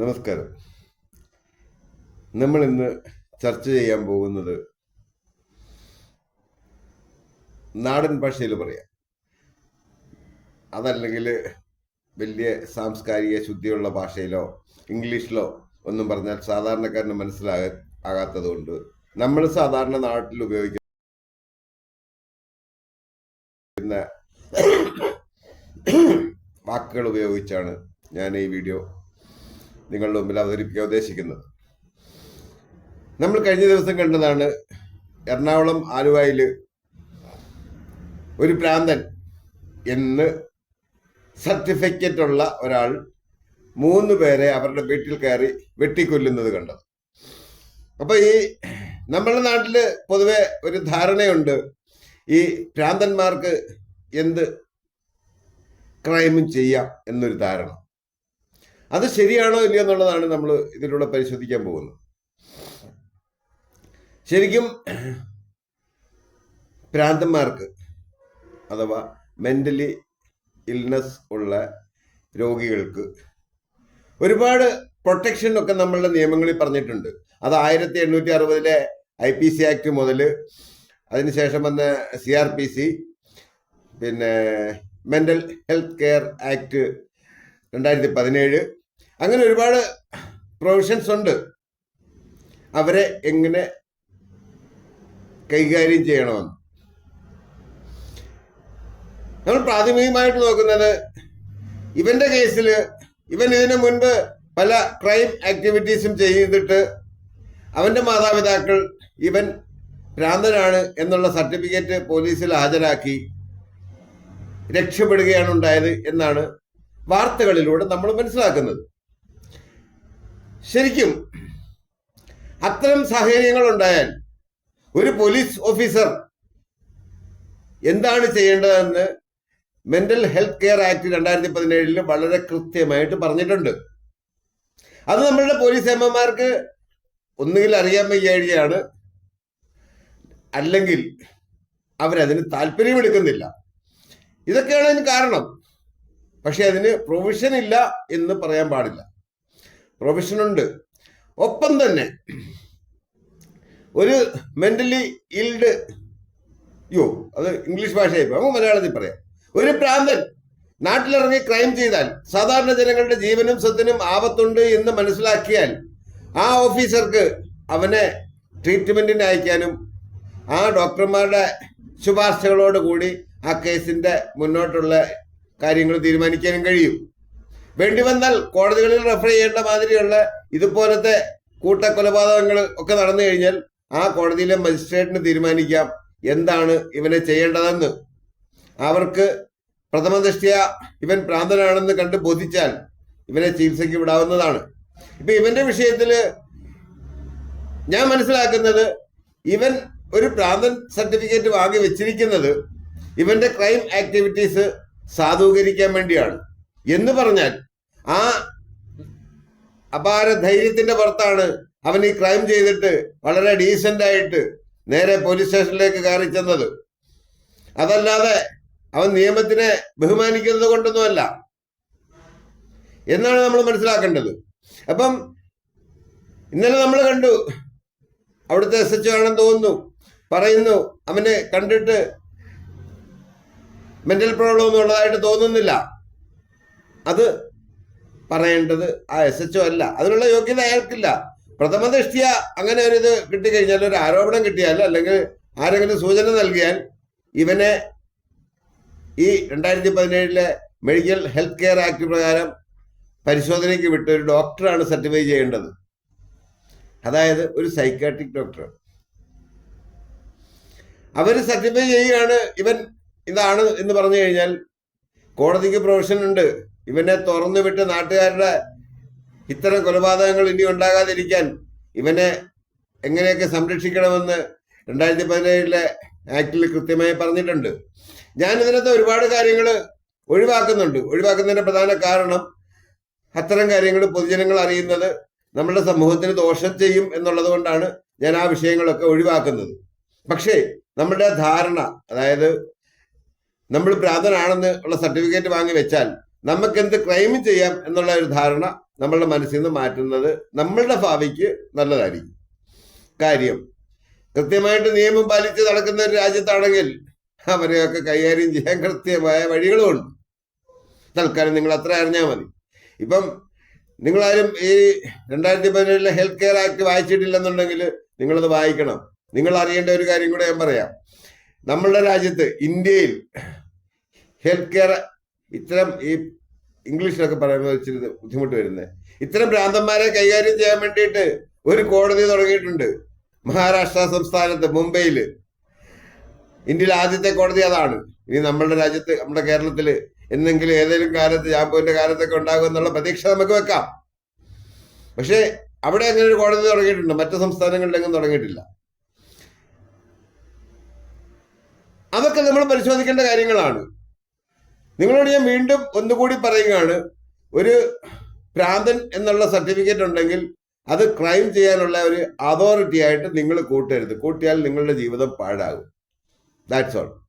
നമസ്കാരം. നമ്മൾ ഇന്ന് ചർച്ച ചെയ്യാൻ പോകുന്നത് നാടൻ ഭാഷയിൽ പറയാം. അതല്ലെങ്കിൽ വലിയ സാംസ്കാരിക ശുദ്ധിയുള്ള ഭാഷയിലോ ഇംഗ്ലീഷിലോ ഒന്നും പറഞ്ഞാൽ സാധാരണക്കാരന് മനസ്സിലാകാ ആകാത്തത് കൊണ്ട് നമ്മൾ സാധാരണ നാട്ടിൽ ഉപയോഗിക്കുന്ന വാക്കുകൾ ഉപയോഗിച്ചാണ് ഞാൻ ഈ വീഡിയോ നിങ്ങളുടെ മുമ്പിൽ അവതരിപ്പിക്കാൻ ഉദ്ദേശിക്കുന്നത്. നമ്മൾ കഴിഞ്ഞ ദിവസം കണ്ടതാണ് എറണാകുളം ആലുവയിൽ ഒരു പ്രാന്തൻ എന്ന് സർട്ടിഫിക്കറ്റ് ഉള്ള ഒരാൾ മൂന്ന് പേരെ അവരുടെ വീട്ടിൽ കയറി വെട്ടിക്കൊല്ലുന്നത് കണ്ടത്. അപ്പോൾ ഈ നമ്മുടെ നാട്ടിൽ പൊതുവെ ഒരു ധാരണയുണ്ട്. ഈ ഭ്രാന്തന്മാർക്ക് എന്ത് ക്രൈമും ചെയ്യാം എന്നൊരു ധാരണ. അത് ശരിയാണോ ഇല്ലയോ എന്നുള്ളതാണ് നമ്മൾ ഇതിലൂടെ പരിശോധിക്കാൻ പോകുന്നത്. ശരിക്കും ഭ്രാന്തന്മാർക്ക് അഥവാ മെന്റലി ഇൽനെസ് ഉള്ള രോഗികൾക്ക് ഒരുപാട് പ്രൊട്ടക്ഷൻ ഒക്കെ നമ്മളുടെ നിയമങ്ങളിൽ പറഞ്ഞിട്ടുണ്ട്. അത് ആയിരത്തി എണ്ണൂറ്റി അറുപതിലെ ഐ പി സി ആക്ട് മുതൽ അതിനുശേഷം വന്ന സി ആർ പി സി പിന്നെ മെന്റൽ ഹെൽത്ത് കെയർ ആക്ട് രണ്ടായിരത്തി പതിനേഴ് അങ്ങനെ ഒരുപാട് പ്രൊവിഷൻസ് ഉണ്ട്. അവരെ എങ്ങനെ കൈകാര്യം ചെയ്യണമെന്ന്. നമ്മൾ പ്രാഥമികമായിട്ട് നോക്കുന്നത് ഇവന്റെ കേസിൽ ഇവൻ ഇതിനു മുൻപ് പല ക്രൈം ആക്ടിവിറ്റീസും ചെയ്തിട്ട് അവന്റെ മാതാപിതാക്കൾ ഇവൻ ഭ്രാന്തനാണ് എന്നുള്ള സർട്ടിഫിക്കറ്റ് പോലീസിൽ ഹാജരാക്കി രക്ഷപ്പെടുകയാണ് ഉണ്ടായത് എന്നാണ് വാർത്തകളിലൂടെ നമ്മൾ മനസ്സിലാക്കുന്നത്. ശരിക്കും അത്തരം സാഹചര്യങ്ങൾ ഉണ്ടായാൽ ഒരു പോലീസ് ഓഫീസർ എന്താണ് ചെയ്യേണ്ടതെന്ന് മെന്റൽ ഹെൽത്ത് കെയർ ആക്ട് രണ്ടായിരത്തി പതിനേഴിൽ വളരെ കൃത്യമായിട്ട് പറഞ്ഞിട്ടുണ്ട്. അത് നമ്മളുടെ പോലീസ് എംഎമാർക്ക് ഒന്നുകിൽ അറിയാൻ വയ്യാഴികയാണ് അല്ലെങ്കിൽ അവരതിന് താല്പര്യം എടുക്കുന്നില്ല ഇതൊക്കെയാണ് അതിന് കാരണം. പക്ഷെ അതിന് പ്രൊവിഷൻ ഇല്ല എന്ന് പറയാൻ പാടില്ല. പ്രൊവിഷൻ ഉണ്ട് ഒപ്പം തന്നെ ഒരു മെന്റലി ഇൽഡ് യോ അത് ഇംഗ്ലീഷ് ഭാഷയായി നമുക്ക് മലയാളത്തിൽ പറയാം. ഒരു പ്രാന്തൻ നാട്ടിലിറങ്ങി ക്രൈം ചെയ്താൽ സാധാരണ ജനങ്ങളുടെ ജീവനും സ്വത്തിനും ആപത്തുണ്ട് എന്ന് മനസ്സിലാക്കിയാൽ ആ ഓഫീസർക്ക് അവനെ ട്രീറ്റ്മെന്റിന് അയക്കാനും ആ ഡോക്ടർമാരുടെ ശുപാർശകളോട് കൂടി ആ കേസിന്റെ മുന്നോട്ടുള്ള കാര്യങ്ങൾ തീരുമാനിക്കാനും കഴിയും. വേണ്ടി വന്നാൽ കോടതികളിൽ റെഫർ ചെയ്യേണ്ട മാതിരിയുള്ള ഇതുപോലത്തെ കൂട്ടക്കൊലപാതകങ്ങൾ ഒക്കെ നടന്നു കഴിഞ്ഞാൽ ആ കോടതിയിലെ മജിസ്ട്രേറ്റിന് തീരുമാനിക്കാം. എന്താണ് ഇവനെ ചെയ്യേണ്ടതെന്ന്? അവർക്ക് പ്രഥമ ദൃഷ്ടിയ ഇവൻ പ്രാന്തനാണെന്ന് കണ്ട് ബോധിച്ചാൽ ഇവനെ ചികിത്സയ്ക്ക് വിടാവുന്നതാണ്. ഇപ്പൊ ഇവന്റെ വിഷയത്തിൽ ഞാൻ മനസ്സിലാക്കുന്നത് ഇവൻ ഒരു പ്രാന്തൻ സർട്ടിഫിക്കറ്റ് വാങ്ങി വെച്ചിരിക്കുന്നത് ഇവന്റെ ക്രൈം ആക്ടിവിറ്റീസ് സാധൂകരിക്കാൻ വേണ്ടിയാണ്. എന്ന് പറഞ്ഞാൽ ആ അപാര ധൈര്യത്തിന്റെ പുറത്താണ് അവൻ ഈ ക്രൈം ചെയ്തിട്ട് വളരെ ഡീസെന്റ് ആയിട്ട് നേരെ പോലീസ് സ്റ്റേഷനിലേക്ക് കയറി ചെന്നത്. അതല്ലാതെ അവൻ നിയമത്തിനെ ബഹുമാനിക്കുന്നത് കൊണ്ടൊന്നുമല്ല. എന്നാണ് നമ്മൾ മനസ്സിലാക്കേണ്ടത്. അപ്പം ഇന്നലെ നമ്മൾ കണ്ടു. അവിടുത്തെ എസ് എച്ച് ആണെന്ന് തോന്നുന്നു. പറയുന്നു അവനെ കണ്ടിട്ട് മെന്റൽ പ്രോബ്ലം ഒന്നും ഉള്ളതായിട്ട് തോന്നുന്നില്ല. അത് പറയേണ്ടത് ആ എസ് എച്ച് അല്ല. അതിനുള്ള യോഗ്യത അയാൾക്കില്ല. പ്രഥമ ദൃഷ്ടിയ അങ്ങനെ ഒരു ഇത് കിട്ടിക്കഴിഞ്ഞാൽ ഒരു ആരോപണം കിട്ടിയാൽ അല്ലെങ്കിൽ ആരെങ്കിലും സൂചന നൽകിയാൽ ഇവനെ ഈ രണ്ടായിരത്തി പതിനേഴിലെ മെഡിക്കൽ ഹെൽത്ത് കെയർ ആക്ട് പ്രകാരം പരിശോധനയ്ക്ക് വിട്ട് ഒരു ഡോക്ടറാണ് സർട്ടിഫൈ ചെയ്യേണ്ടത്. അതായത് ഒരു സൈക്കാട്രിക് ഡോക്ടർ. അവർ സർട്ടിഫൈ ചെയ്യുകയാണ് ഇവൻ ഇതാണ് എന്ന് പറഞ്ഞു കഴിഞ്ഞാൽ കോടതിക്ക് പ്രൊവിഷൻ ഉണ്ട്. ഇവനെ തുറന്നു വിട്ട് നാട്ടുകാരുടെ ഇത്തരം കൊലപാതകങ്ങൾ ഇനി ഉണ്ടാകാതിരിക്കാൻ ഇവനെ എങ്ങനെയൊക്കെ സംരക്ഷിക്കണമെന്ന് രണ്ടായിരത്തി പതിനേഴിലെ ആക്ടിൽ കൃത്യമായി പറഞ്ഞിട്ടുണ്ട്. ഞാൻ ഇതിനകത്ത് ഒരുപാട് കാര്യങ്ങൾ ഒഴിവാക്കുന്നുണ്ട്. ഒഴിവാക്കുന്നതിന്റെ പ്രധാന കാരണം അത്തരം കാര്യങ്ങൾ പൊതുജനങ്ങൾ അറിയുന്നത് നമ്മുടെ സമൂഹത്തിന് ദോഷം ചെയ്യും എന്നുള്ളത് കൊണ്ടാണ് ഞാൻ ആ വിഷയങ്ങളൊക്കെ ഒഴിവാക്കുന്നത്. പക്ഷേ നമ്മുടെ ധാരണ അതായത് നമ്മൾ ഭ്രാന്തനാണെന്ന് ഉള്ള സർട്ടിഫിക്കറ്റ് വാങ്ങി വെച്ചാൽ നമുക്ക് എന്ത് ക്രൈം ചെയ്യാം എന്നുള്ള ഒരു ധാരണ നമ്മളുടെ മനസ്സിൽ നിന്ന് മാറ്റുന്നത് നമ്മളുടെ ഭാവിക്ക് നല്ലതായിരിക്കും. കാര്യം കൃത്യമായിട്ട് നിയമം പാലിച്ച് നടക്കുന്ന ഒരു രാജ്യത്താണെങ്കിൽ അവരെയൊക്കെ കൈകാര്യം ചെയ്യാൻ കൃത്യമായ വഴികളുമുണ്ട് തൽക്കാലം നിങ്ങൾ അത്ര അറിഞ്ഞാൽ മതി. ഇപ്പം നിങ്ങളാരും ഈ രണ്ടായിരത്തി പതിനേഴിലെ ഹെൽത്ത് കെയർ ആക്ട് വായിച്ചിട്ടില്ലെന്നുണ്ടെങ്കിൽ നിങ്ങളത് വായിക്കണം. നിങ്ങൾ അറിയേണ്ട ഒരു കാര്യം കൂടെ ഞാൻ പറയാം. നമ്മളുടെ രാജ്യത്ത് ഇന്ത്യയിൽ ഹെൽത്ത് കെയർ ഇത്തരം ഈ ഇംഗ്ലീഷിലൊക്കെ പറയുമ്പോൾ ഇച്ചിരി ബുദ്ധിമുട്ട് വരുന്നത് ഇത്തരം ഭ്രാന്തന്മാരെ കൈകാര്യം ചെയ്യാൻ വേണ്ടിയിട്ട് ഒരു കോടതി തുടങ്ങിയിട്ടുണ്ട്. മഹാരാഷ്ട്ര സംസ്ഥാനത്ത് മുംബൈയിൽ ഇന്ത്യയിലെ ആദ്യത്തെ കോടതി അതാണ്. ഇനി നമ്മളുടെ രാജ്യത്ത് നമ്മുടെ കേരളത്തിൽ എന്തെങ്കിലും ഏതെങ്കിലും കാലത്ത് ജാമ്പുവിന്റെ കാലത്തൊക്കെ ഉണ്ടാകും എന്നുള്ള പ്രതീക്ഷ നമുക്ക് വെക്കാം. പക്ഷേ അവിടെ അങ്ങനെ ഒരു കോടതി തുടങ്ങിയിട്ടുണ്ട്. മറ്റു സംസ്ഥാനങ്ങളിലെങ്ങും തുടങ്ങിയിട്ടില്ല. അതൊക്കെ നമ്മൾ പരിശോധിക്കേണ്ട കാര്യങ്ങളാണ്. നിങ്ങളോട് ഞാൻ വീണ്ടും ഒന്നുകൂടി പറയുകയാണ്. ഒരു ഭ്രാന്തൻ എന്നുള്ള സർട്ടിഫിക്കറ്റ് ഉണ്ടെങ്കിൽ അത് ക്രൈം ചെയ്യാനുള്ള ഒരു അതോറിറ്റി ആയിട്ട് നിങ്ങൾ കൂട്ടരുത്. കൂട്ടിയാൽ നിങ്ങളുടെ ജീവിതം പാഴാകും. That's all